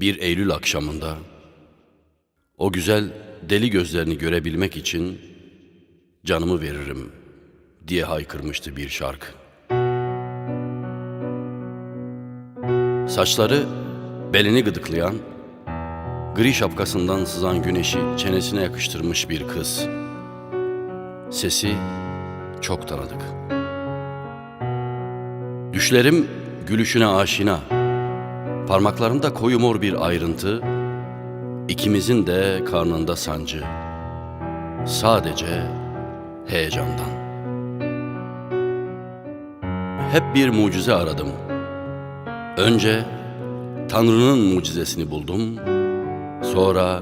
Bir Eylül akşamında o güzel deli gözlerini görebilmek için canımı veririm diye haykırmıştı bir şarkı. Saçları belini gıdıklayan, gri şapkasından sızan güneşi çenesine yakıştırmış bir kız. Sesi çok tanıdık. Düşlerim gülüşüne aşina. Parmaklarında koyu mor bir ayrıntı, ikimizin de karnında sancı. Sadece heyecandan. Hep bir mucize aradım. Önce Tanrı'nın mucizesini buldum. Sonra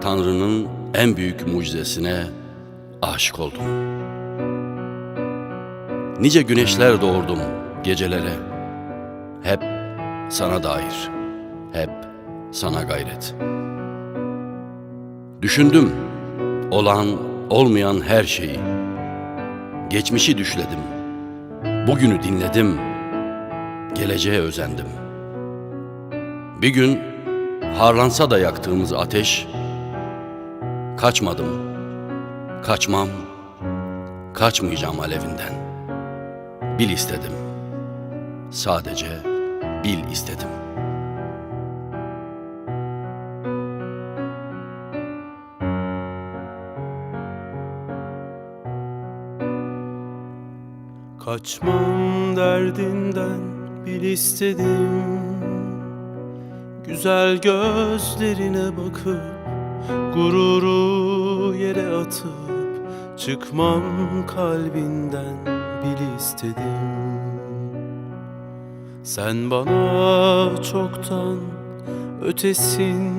Tanrı'nın en büyük mucizesine aşık oldum. Nice güneşler doğurdum gecelere. Hep sana dair, hep sana gayret. Düşündüm olan olmayan her şeyi. Geçmişi düşledim. Bugünü dinledim. Geleceğe özendim. Bir gün harlansa da yaktığımız ateş kaçmadım. Kaçmam. Kaçmayacağım alevinden. Bil istedim. Sadece bil istedim. Kaçmam derdinden bil istedim Güzel gözlerine bakıp Gururu yere atıp Çıkmam kalbinden bil istedim Sen bana çoktan ötesin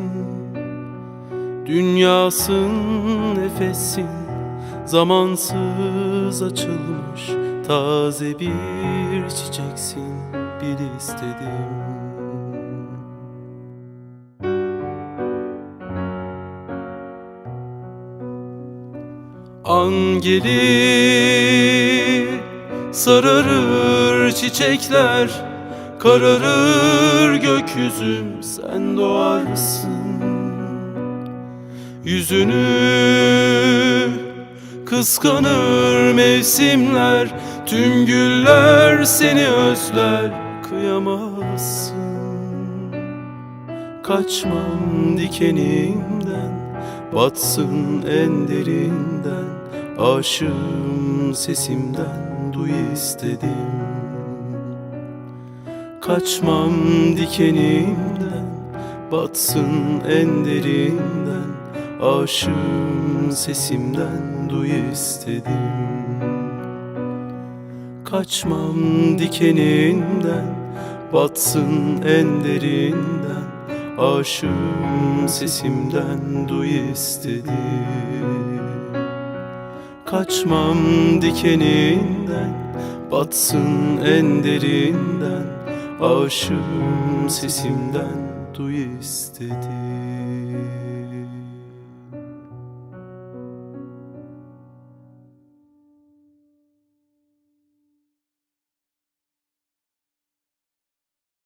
Dünyasın nefesin Zamansız açılmış taze bir çiçeksin bil istedim. An gelir sararır çiçekler Kararır gökyüzüm sen doğarsın. Yüzünü kıskanır mevsimler Tüm güller seni özler kıyamazsın. Kaçmam dikenimden batsın en derinden Aşığım sesimden duy istedim Kaçmam dikenimden batsın en derinden Aşığım sesimden duy istedim. Kaçmam dikenimden batsın en derinden Aşığım sesimden duy istedim. Kaçmam dikeninden Batsın en derinden Aşığım sesimden duy istedim.